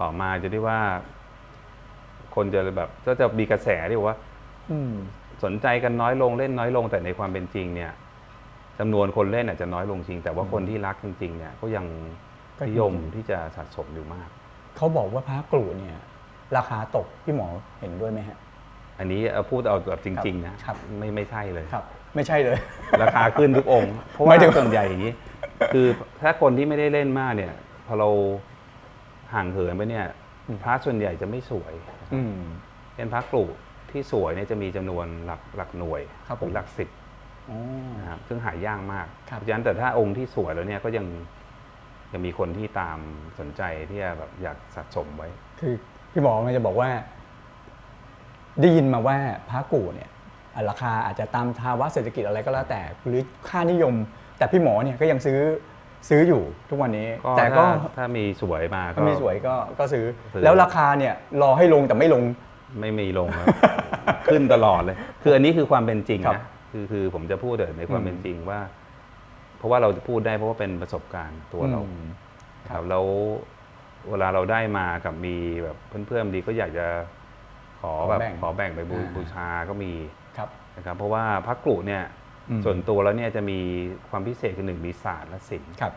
ต่อมาจะได้ว่า คนจะแบบก็จะมีกระแสที่บอกว่า อืม สนใจกันน้อยลงเล่นน้อยลงแต่ในความเป็นจริง เนี่ยจำนวนคนเล่นอาจจะน้อยลงจริง แต่ว่าคนที่รักจริง ๆ เนี่ยก็ยังก็นิยมที่จะสะสมอยู่มาก เขาบอกว่าพระกรูเนี่ย ราคาตกพี่หมอเห็นด้วยไหมฮะ อันนี้เอาพูดเอาแบบจริง ๆ นะครับ ไม่ไม่ใช่เลยครับ ไม่ใช่เลย ราคาขึ้นทุกองค์เพราะหมาว่ายถึงส่วนใหญ่อย่างนี้ คือถ้าคนที่ไม่ได้เล่นมากเนี่ย พอเรา ห่างเหินไปเนี่ยพระส่วนใหญ่จะไม่สวยอืมเป็นพระกลุ่ที่สวยเนี่ยจะมีจำนวนหลักหลักหน่วยครับผมหรือหลักสิบอ๋อนะครับซึ่งหายากมากครับเพราะฉะนั้นแต่ถ้าองค์ที่สวยแล้วเนี่ยก็ยังยังมีคนที่ตามสนใจที่จะแบบอยากสะสมไว้ คือพี่หมอมันจะบอกว่า ได้ยินมาว่าพระกูเนี่ยอะราคาอาจจะตามภาวะเศรษฐกิจอะไรก็แล้วแต่ หรือค่านิยม แต่พี่หมอเนี่ยก็ยังซื้อ ซื้ออยู่ทุกวันนี้ก็แต่ก็ถ้าถ้ามีสวยมาก็ ถ้ามีสวยก็ก็ซื้อ ซื้อ แล้วราคาเนี่ยรอให้ลงแต่ไม่ลง ไม่มีลงครับ ขึ้นตลอดเลย คืออันนี้คือความเป็นจริงครับนะคือคือผมจะพูดเดี๋ยวในความอืมเป็นจริงว่า เพราะว่าเราจะพูดได้เพราะว่าเป็นประสบการณ์ตัวเรา อืม ครับแล้วเวลาเราได้มากับมีแบบเพื่อนๆบางทีก็อยากจะขอแบบขอแบ่งขอแบ่งไปบูอ่า บูชาก็มีครับ นะครับ เพราะว่าพระกรุเนี่ยอืม ส่วนตัวแล้วเนี่ยจะมีความพิเศษคือหนึ่งมีศาสตร์และศิลป์ครับ